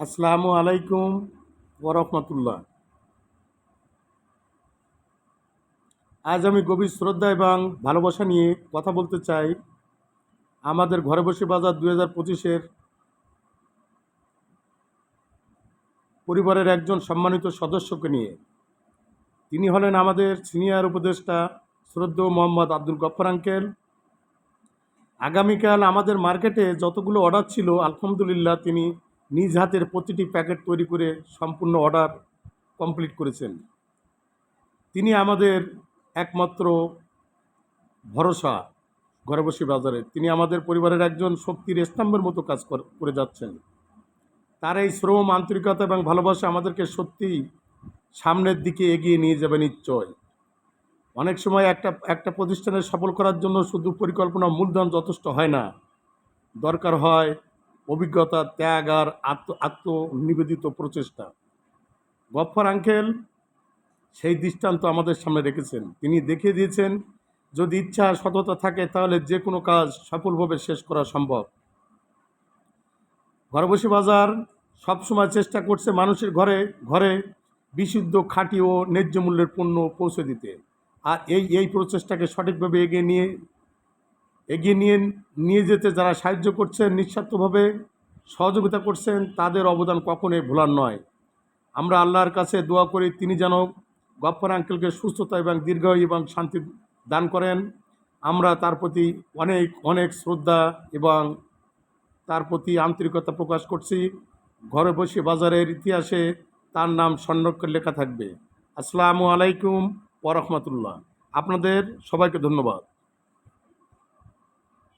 আসসালামু আলাইকুম ওরহমতুল্লাহ আজ আমি গভীর শ্রদ্ধা এবং ভালোবাসা নিয়ে কথা বলতে চাই আমাদের ঘরে বসে বাজার দু হাজার পঁচিশের পরিবারের একজন সম্মানিত সদস্যকে নিয়ে। তিনি হলেন আমাদের সিনিয়র উপদেষ্টা শ্রদ্ধেয় মোহাম্মদ আব্দুল গফর আঙ্কেল। আগামীকাল আমাদের মার্কেটে যতগুলো অর্ডার ছিল, আলহামদুলিল্লাহ তিনি নিজ হাতের প্রতিটি প্যাকেট তৈরি করে সম্পূর্ণ অর্ডার কমপ্লিট করেছেন। তিনি আমাদের একমাত্র ভরসা ঘরে বসে বাজারে। তিনি আমাদের পরিবারের একজন শক্তির স্তম্ভের মতো কাজ কর- যাচ্ছেন। তার এই শ্রম, আন্তরিকতা এবং ভালোবাসা আমাদেরকে সত্যিই সামনের দিকে এগিয়ে নিয়ে যাবে নিশ্চয়। অনেক সময় একটা একটা প্রতিষ্ঠানের সফল করার জন্য শুধু পরিকল্পনা, মূলধন যথেষ্ট হয় না। দরকার হয় অভিজ্ঞতা, ত্যাগ আর আত্ম, আত্মনিবেদিত প্রচেষ্টা। গফর আঙ্কেল সেই দৃষ্টান্ত আমাদের সামনে রেখেছেন। তিনি দেখিয়ে দিয়েছেন, যদি ইচ্ছা সততা থাকে তাহলে যে কোনো কাজ সফলভাবে শেষ করা সম্ভব। ঘরে বসে বাজার সবসময় চেষ্টা করছে মানুষের ঘরে ঘরে বিশুদ্ধ খাঁটি ও ন্যায্য মূল্যের পণ্য পৌঁছে দিতে। আর এই এই প্রচেষ্টাকে সঠিকভাবে এগিয়ে নিয়ে এগিয়ে নিয়ে নিয়ে যেতে যারা সাহায্য করছেন, নিঃস্বার্থভাবে সহযোগিতা করছেন, তাদের অবদান কখনোই ভোলার নয়। আমরা আল্লাহর কাছে দোয়া করি, তিনি যেন গপ্পর আঙ্কেলকে সুস্থতা এবং দীর্ঘায়ু এবং শান্তি দান করেন। আমরা তার প্রতি অনেক অনেক শ্রদ্ধা এবং তার প্রতি আন্তরিকতা প্রকাশ করছি। ঘরে বসে বাজারের ইতিহাসে তার নাম স্বর্ণক্ষর লেখা থাকবে। আসসালামু আলাইকুম ওরহমতুল্লাহ আপনাদের সবাইকে ধন্যবাদ।